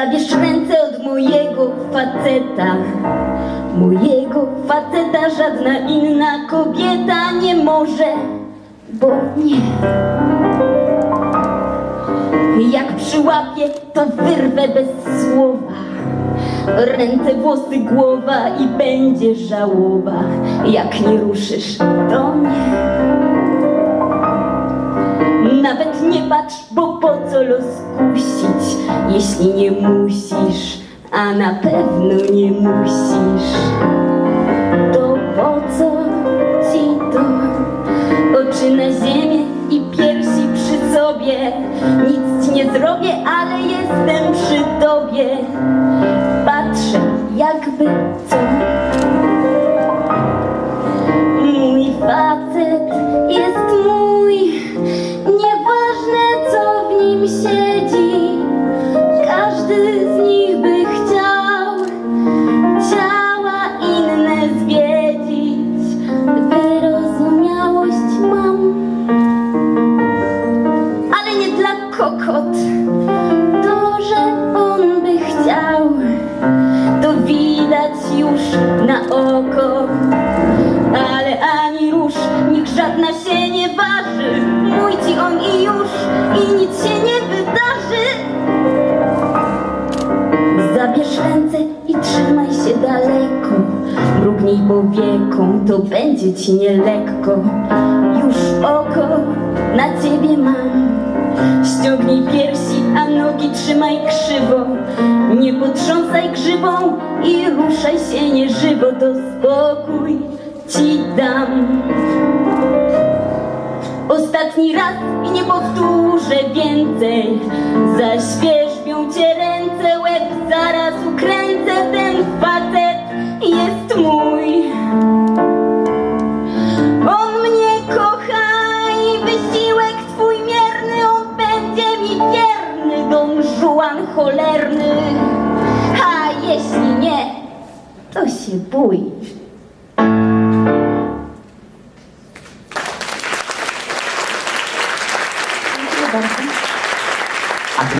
Zabierz ręce od mojego faceta. Mojego faceta żadna inna kobieta nie może Bo nie. Jak przyłapię, to wyrwę bez słowa. Ręce, włosy, głowa i będzie żałoba Jak nie ruszysz, to nie nawet nie patrz, bo po co los kusić, jeśli nie musisz, a na pewno nie musisz. To po co ci to? Oczy na ziemię i piersi przy sobie. Nic ci nie zrobię, ale jestem przy tobie. Patrzę, jakby co. Mrugnij powieką, to będzie ci nielekko. Już oko na ciebie mam. Ściągnij piersi, a nogi trzymaj krzywo. Nie potrząsaj grzywą i ruszaj się nieżywo, to spokój ci dam. Ostatni raz i nie powtórzę więcej. Zaświerzbią żułan cholerny. A jeśli nie, to się bój.